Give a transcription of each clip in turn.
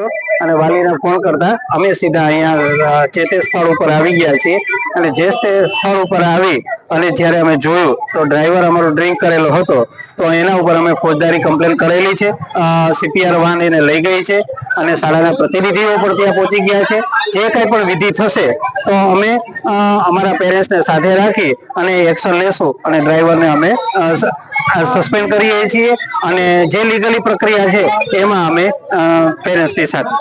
હતો અને વાલીને ફોન કરતા અમે સીધા અહીંયા જે તે સ્થળ ઉપર આવી ગયા છીએ. અને જે તે સ્થળ ઉપર આવી અને જ્યારે અમે જોયું તો ડ્રાઈવર અમારો ડ્રિંક કરેલો હતો, તો એના ઉપર અમે ફોજદારી કમ્પ્લેન કરેલી છે. સીપીઆર વાન એને લઈ ગઈ છે અને શાળાના પ્રતિનિધિઓ પણ ત્યાં પહોંચી ગયા છે. જે કંઈ પણ વિધિ થશે તો અમે અમારા પેરેન્ટ્સને સાથે રાખી અને એક્શન લેશું અને ડ્રાઈવરને અમે સસ્પેન્ડ કરીએ છીએ અને જે લીગલી પ્રક્રિયા છે, એમાં અમે પેરેન્ટ્સની સાથે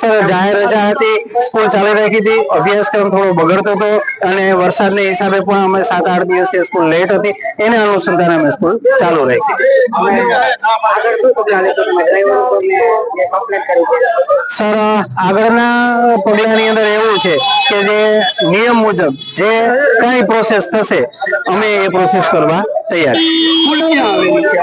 સર જાહેર રજા હતી સ્કૂલ ચાલુ રાખી હતી, અભ્યાસક્રમ થોડો બગડતો હતો અને વરસાદને હિસાબે પણ અમે સાત આઠ દિવસથી સ્કૂલ લેટ હતી, એને અનુસંધાન અમે સ્કૂલ ચાલુ રાખી. સર આગળના પગલાની અંદર એવું છે કે જે નિયમ મુજબ જે કઈ પ્રોસેસ થશે અમે એ પ્રોસેસ કરવા તૈયાર છીએ.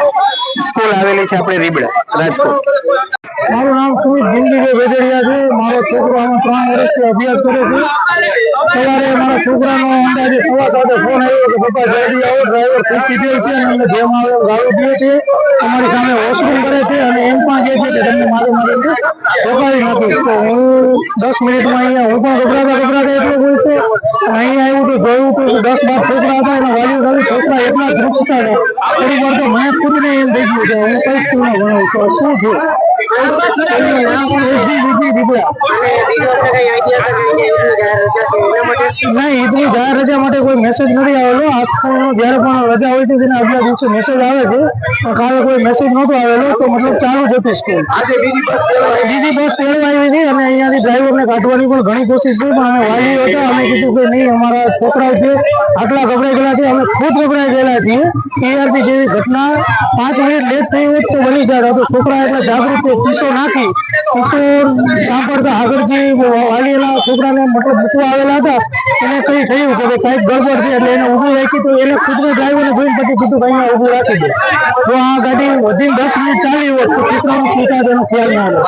સ્કૂલ આવેલી છે આપણે રીબડા રાજકોટ મારું નામ સુમિત ભીમજીભાઈ વેદડિયા છે. મારો છોકરો આમાં ત્રણ વર્ષથી અભ્યાસ કરે છે. સવારે મારા છોકરાનો અંદાજે સવા સાથે ફોન આવ્યો કે, પપ્પા, જલ્દી આવો ડ્રાઈવર ખૂબ ગયો છે અને જેમ આવે ગાળો દે છે. અમારી સામે વોશરૂમ કરે છે અને એમ પણ કહે છે કે તમને મારું મારે રોકાવી નાખીશ તો હું દસ મિનિટમાં અહીંયા હું પણ ગભરાતા ગભરાતા એટલો બોલતો છું. અહીંયા આવ્યું તો જોયું તો દસ બાર છોકરા હતા એના વાલીઓ સાથે છોકરા એટલા જ રૂપતા હતા. થોડી વાર તો મને ખુદને એમ થઈ ગયું કે હું કઈ સ્કૂલમાં તો શું છે? નહીં એ જાહેર રજા માટે કોઈ મેસેજ નથી આવેલો. આ સ્કૂલનો જ્યારે પણ રજા હોય છે તેના આગલા દિવસે મેસેજ આવે છે. કાલે કોઈ મેસેજ નહોતો આવેલો તો મતલબ ચાલુ જ હતી સ્કૂલ બીજી બસ તેડવા આવી અહીંયાથી ડ્રાઈવરને કાઢવાની પણ ઘણી કોશિશ છે, પણ અમે વાલીઓ હતા, અમે કીધું કે નહીં, અમારા છોકરાઓ છે, આટલા ગભરાઈ ગયેલા છે, અમે ખુદ ગભરાઈ ગયેલા છીએ. ટીઆરપી જેવી ઘટના પાંચ મિનિટ લેટ થઈ હોત તો બની જાય. તો છોકરા એટલા જાગૃત કિસ્સો નાખી, કિસ્સો સાંભળતા આગળથી વાલીના છોકરાને મતલબ મૂકવા આવેલા હતા, એને કઈ થયું કે કંઈક ગડબડ છે એટલે એને ઊભું રાખી, તો એને ખુદને ડ્રાઈવરને જોઈને પછી કીધું કે અહીંયા ઊભું રાખી દે. તો આ ગાડી વધીને દસ મિનિટ ચાલી હોત, તો છોકરાનું પીતા એનો ખ્યાલ ના આવે